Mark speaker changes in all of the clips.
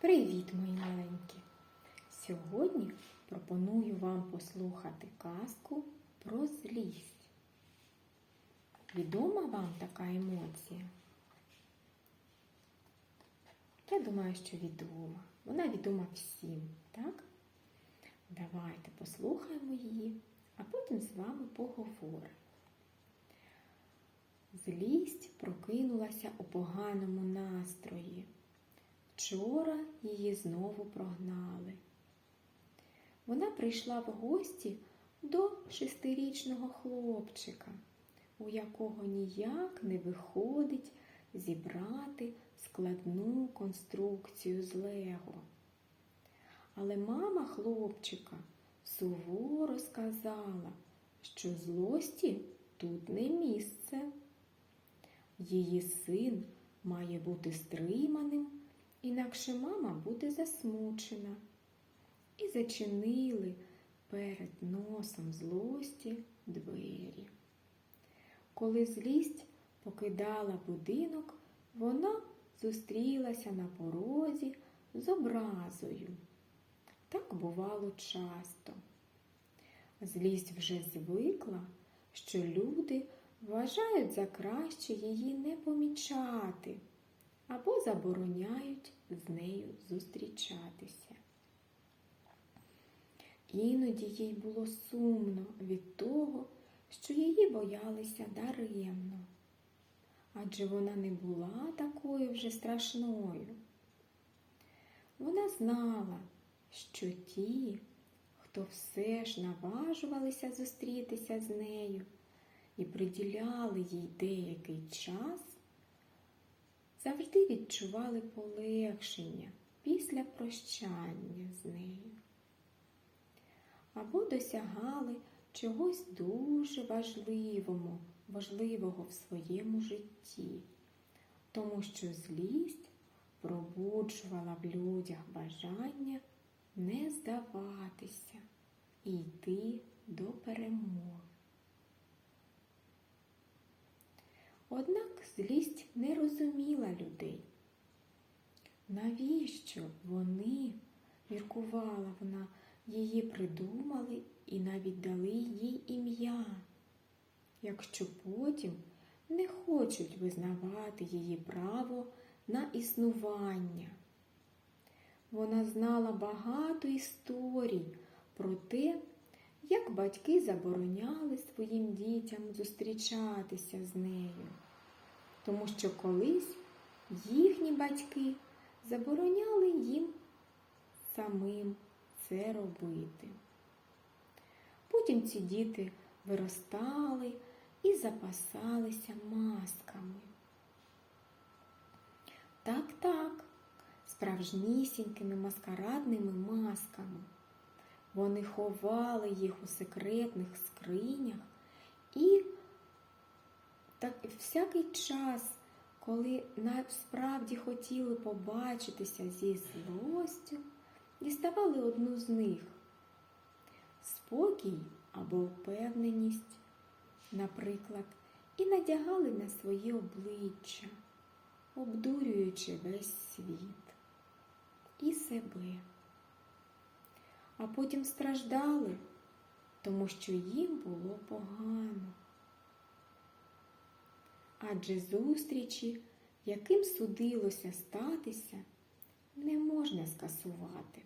Speaker 1: Привіт, мої маленькі! Сьогодні пропоную вам послухати казку про злість. Відома вам така емоція? Я думаю, що відома. Вона відома всім, так? Давайте послухаємо її, а потім з вами поговоримо. Злість прокинулася у поганому настрої. Вчора її знову прогнали. Вона прийшла в гості до шестирічного хлопчика, у якого ніяк не виходить зібрати складну конструкцію з лего. Але мама хлопчика суворо сказала, що злості тут не місце. Її син має бути стриманим, інакше мама буде засмучена. І зачинили перед носом злості двері. Коли злість покидала будинок, вона зустрілася на порозі з образою. Так бувало часто. Злість вже звикла, що люди вважають за краще її не помічати або забороняють з нею зустрічатися. Іноді їй було сумно від того, що її боялися даремно, адже вона не була такою вже страшною. Вона знала, що ті, хто все ж наважувалися зустрітися з нею і приділяли їй деякий час, завжди відчували полегшення після прощання з нею. Або досягали чогось дуже важливого, важливого в своєму житті, тому що злість пробуджувала в людях бажання не здаватися і йти до перемоги. Однак злість не розуміла людей. Навіщо вони, міркувала вона, її придумали і навіть дали їй ім'я, якщо потім не хочуть визнавати її право на існування. Вона знала багато історій про те, як батьки забороняли своїм дітям зустрічатися з нею, тому що колись їхні батьки забороняли їм самим це робити. Потім ці діти виростали і запасалися масками. Так, так, справжнісінькими маскарадними масками. Вони ховали їх у секретних скринях і так всякий час, коли насправді хотіли побачитися зі злостю, діставали одну з них спокій або впевненість, наприклад, і надягали на своє обличчя, обдурюючи весь світ і себе а потім страждали, тому що їм було погано. Адже зустрічі, яким судилося статися, не можна скасувати.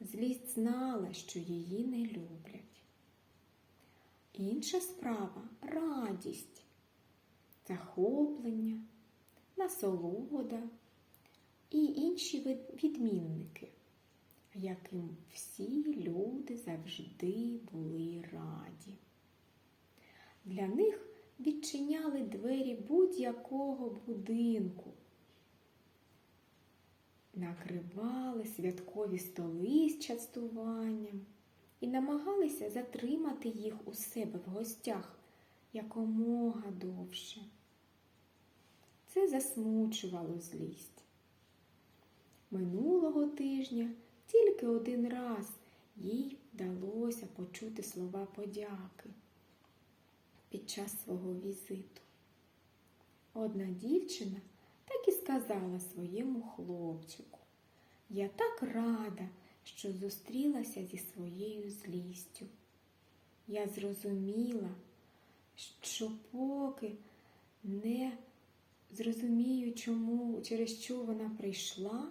Speaker 1: Злість знала, що її не люблять. Інша справа радість, захоплення, насолода і інші відмінники яким всі люди завжди були раді. Для них відчиняли двері будь-якого будинку, накривали святкові столи з частуванням і намагалися затримати їх у себе в гостях якомога довше. Це засмучувало злість. Минулого тижня тільки один раз їй вдалося почути слова подяки під час свого візиту. Одна дівчина так і сказала своєму хлопчику, я так рада, що зустрілася зі своєю злістю. Я зрозуміла, що поки не зрозумію, чому, через що вона прийшла,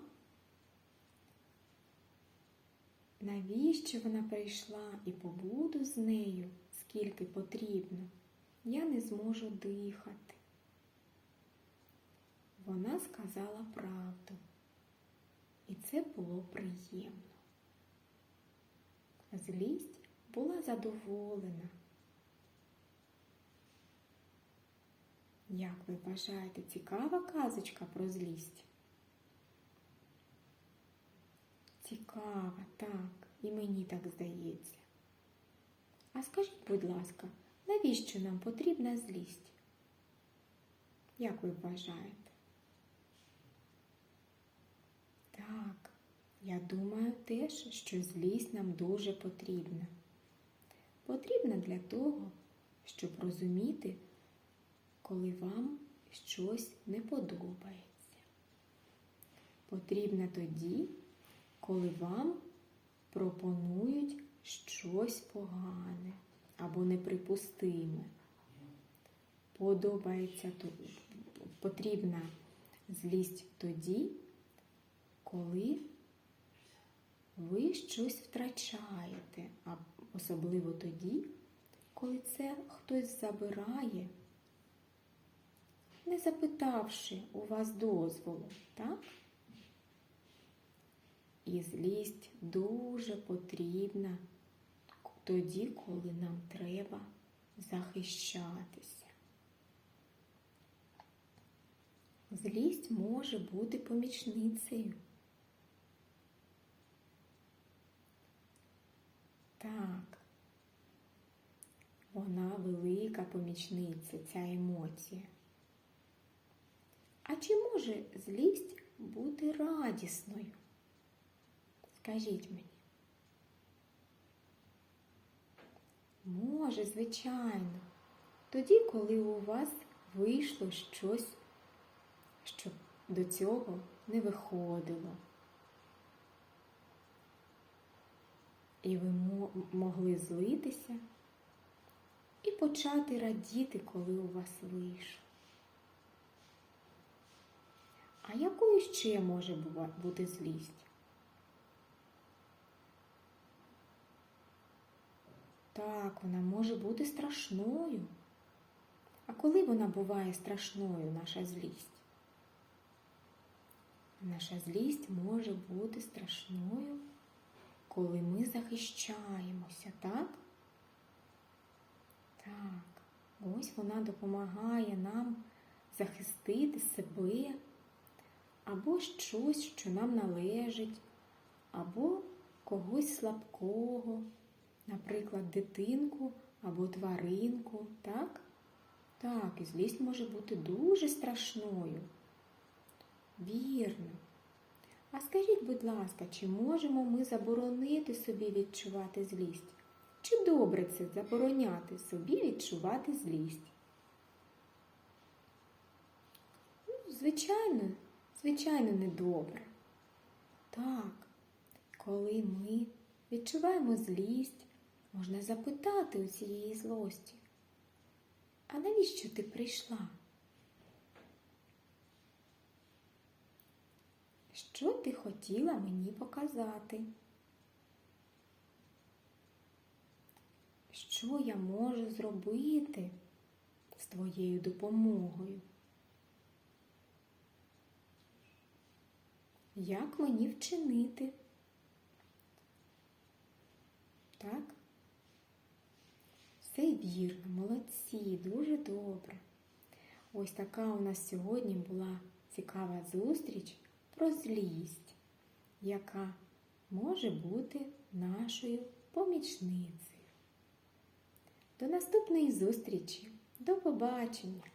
Speaker 1: навіщо вона прийшла і побуду з нею, скільки потрібно, я не зможу дихати. Вона сказала правду, і це було приємно. Злість була задоволена. Як ви вважаєте, цікава казочка про злість? Цікава, так, і мені так здається. А скажіть, будь ласка, навіщо нам потрібна злість? Як ви вважаєте? Так, я думаю теж, що злість нам дуже потрібна. Потрібна для того, щоб розуміти, коли вам щось не подобається. Потрібна тоді, коли вам пропонують щось погане або неприпустиме. Подобається потрібна злість тоді, коли ви щось втрачаєте, особливо тоді, коли це хтось забирає, не запитавши у вас дозволу, так? І злість дуже потрібна тоді, коли нам треба захищатися. Злість може бути помічницею. Так, вона велика помічниця, ця емоція. А чи може злість бути радісною? Скажіть мені. Може, звичайно. Тоді, коли у вас вийшло щось, що до цього не виходило. І ви могли злитися і почати радіти, коли у вас вийшло. А якою ще може бути злість? Так, вона може бути страшною. А коли вона буває страшною, наша злість? Наша злість може бути страшною, коли ми захищаємося, так? Так, ось вона допомагає нам захистити себе або щось, що нам належить, або когось слабкого, наприклад, дитинку або тваринку, так? Так, і злість може бути дуже страшною. Вірно. А скажіть, будь ласка, чи можемо ми заборонити собі відчувати злість? Чи добре це забороняти собі відчувати злість? Ну, Звичайно, звичайно, недобре. Так, коли ми відчуваємо злість, можна запитати у цієї злості. А навіщо ти прийшла? Що ти хотіла мені показати? Що я можу зробити з твоєю допомогою? Як мені вчинити? Так? Все вірно, молодці, дуже добре. Ось така у нас сьогодні була цікава зустріч про злість, яка може бути нашою помічницею. До наступної зустрічі. До побачення!